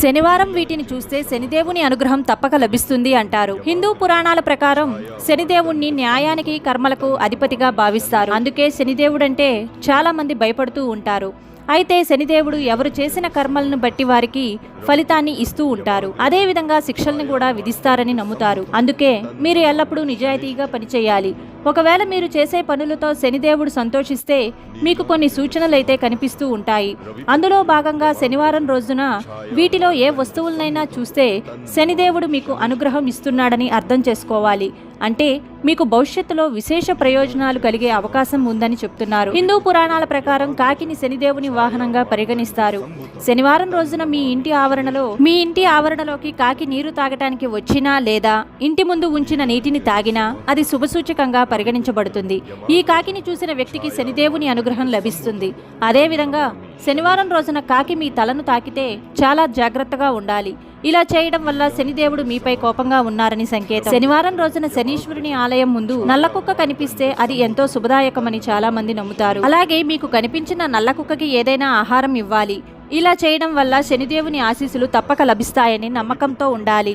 శనివారం వీటిని చూస్తే శనిదేవుని అనుగ్రహం తప్పక లభిస్తుంది అంటారు. హిందూ పురాణాల ప్రకారం శనిదేవుణ్ణి న్యాయానికి కర్మలకు అధిపతిగా భావిస్తారు. అందుకే శనిదేవుడంటే చాలా మంది భయపడుతూ ఉంటారు. అయితే శనిదేవుడు ఎవరు చేసిన కర్మలను బట్టి వారికి ఫలితాన్ని ఇస్తూ ఉంటారు. అదే విధంగా శిక్షల్ని కూడా విధిస్తారని నమ్ముతారు. అందుకే మీరు ఎల్లప్పుడూ నిజాయితీగా పనిచేయాలి. ఒకవేళ మీరు చేసే పనులతో శనిదేవుడు సంతోషిస్తే మీకు కొన్ని సూచనలైతే కనిపిస్తూ ఉంటాయి. అందులో భాగంగా శనివారం రోజున వీటిలో ఏ వస్తువులనైనా చూస్తే శనిదేవుడు మీకు అనుగ్రహం ఇస్తున్నాడని అర్థం చేసుకోవాలి. అంటే మీకు భవిష్యత్తులో విశేష ప్రయోజనాలు కలిగే అవకాశం ఉందని చెప్తున్నారు. హిందూ పురాణాల ప్రకారం కాకిని శనిదేవుని వాహనంగా పరిగణిస్తారు. శనివారం రోజున మీ ఇంటి ఆవరణలో మీ ఇంటి ఆవరణలోకి కాకి నీరు తాగటానికి వచ్చినా లేదా ఇంటి ముందు ఉంచిన నీటిని తాగినా అది శుభసూచకంగా పరిగణించబడుతుంది. ఈ కాకిని చూసిన వ్యక్తికి శనిదేవుని అనుగ్రహం లభిస్తుంది. అదేవిధంగా శనివారం రోజున కాకి మీ తలను తాకితే చాలా జాగ్రత్తగా ఉండాలి. ఇలా చేయడం వల్ల శనిదేవుడు మీపై కోపంగా ఉన్నారని సంకేతం. శనివారం రోజున శనీశ్వరుని ఆలయం ముందు నల్ల కుక్క కనిపిస్తే అది ఎంతో శుభదాయకమని చాలా మంది నమ్ముతారు. అలాగే మీకు కనిపించిన నల్ల కుక్కకి ఏదైనా ఆహారం ఇవ్వాలి. ఇలా చేయడం వల్ల శనిదేవుని ఆశీస్సులు తప్పక లభిస్తాయని నమ్మకంతో ఉండాలి.